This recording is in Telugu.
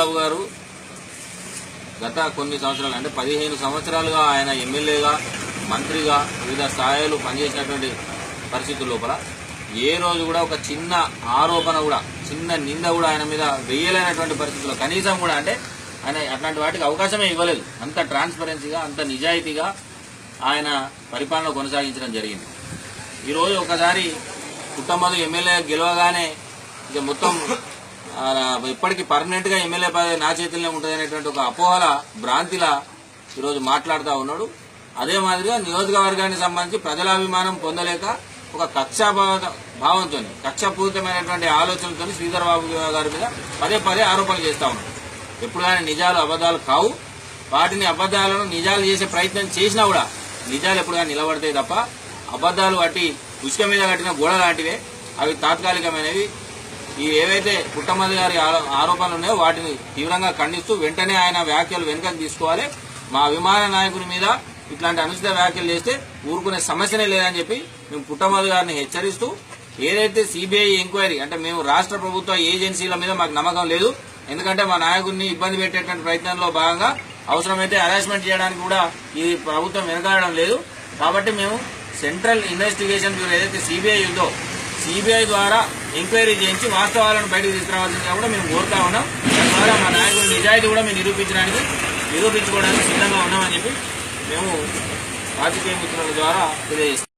చంద్రబాబు గారు గత కొన్ని సంవత్సరాలు అంటే పదిహేను సంవత్సరాలుగా ఆయన ఎమ్మెల్యేగా మంత్రిగా వివిధ స్థాయిలు పనిచేసినటువంటి పరిస్థితుల లోపల ఏ రోజు కూడా ఒక చిన్న ఆరోపణ కూడా చిన్న నింద కూడా ఆయన మీద వెయ్యలేనటువంటి పరిస్థితుల్లో కనీసం కూడా అంటే ఆయన అట్లాంటి వాటికి అవకాశమే ఇవ్వలేదు. అంత ట్రాన్స్పరెన్సీగా అంత నిజాయితీగా ఆయన పరిపాలన కొనసాగించడం జరిగింది. ఈరోజు ఒకసారి కుటుంబం ఎమ్మెల్యే గెలవగానే ఇక మొత్తం ఇప్పటికీ పర్మనెంట్గా ఎమ్మెల్యే పదవి నా చేతుల్లోనే ఉంటుంది అనేటువంటి ఒక అపోహల భ్రాంతిలా ఈరోజు మాట్లాడుతూ ఉన్నాడు. అదే మాదిరిగా నియోజకవర్గానికి సంబంధించి ప్రజలాభిమానం పొందలేక ఒక కక్షా భావంతో కక్షపూరితమైనటువంటి ఆలోచనతో శ్రీధర్ బాబు గారి మీద పదే పదే ఆరోపణలు చేస్తూ ఉన్నాడు. ఎప్పుడు కానీ నిజాలు అబద్ధాలు కావు. వాటిని అబద్ధాలను నిజాలు చేసే ప్రయత్నం చేసినా కూడా నిజాలు ఎప్పుడు కానీ నిలబడతాయి తప్ప అబద్ధాలు వాటి ఉసుక మీద కట్టిన గోడ లాంటివే. అవి తాత్కాలికమైనవి. ఈ ఏవైతే పుట్టమల్లి గారి ఆరోపణలు ఉన్నాయో వాటిని తీవ్రంగా ఖండిస్తూ వెంటనే ఆయన వ్యాఖ్యలు వెనుకకు తీసుకోవాలి. మా అభిమాన నాయకుని మీద ఇట్లాంటి అనుచిత వ్యాఖ్యలు చేస్తే ఊరుకునే సమస్యనే లేదని చెప్పి మేము పుట్టమల్లి గారిని హెచ్చరిస్తూ ఏదైతే సిబిఐ ఎంక్వైరీ అంటే మేము రాష్ట్ర ప్రభుత్వ ఏజెన్సీల మీద మాకు నమ్మకం లేదు. ఎందుకంటే మా నాయకుడిని ఇబ్బంది పెట్టేటువంటి ప్రయత్నంలో భాగంగా అవసరమైతే హరాస్మెంట్ చేయడానికి కూడా ఈ ప్రభుత్వం వెనకాడడం లేదు. కాబట్టి మేము సెంట్రల్ ఇన్వెస్టిగేషన్ బ్యూరో ఏదైతే సిబిఐ ఉందో సిబిఐ ద్వారా ఎంక్వైరీ చేయించి వాస్తవాలను బయటకు తీసుకురావాల్సిందిగా కూడా మేము కోరుతా ఉన్నాం. తద్వారా మా నాయకుడు నిజాయితీ కూడా మేము నిరూపించడానికి నిరూపించుకోవడానికి సిద్ధంగా ఉన్నామని చెప్పి మేము రాజకీయ మిత్రుల ద్వారా తెలియజేస్తాం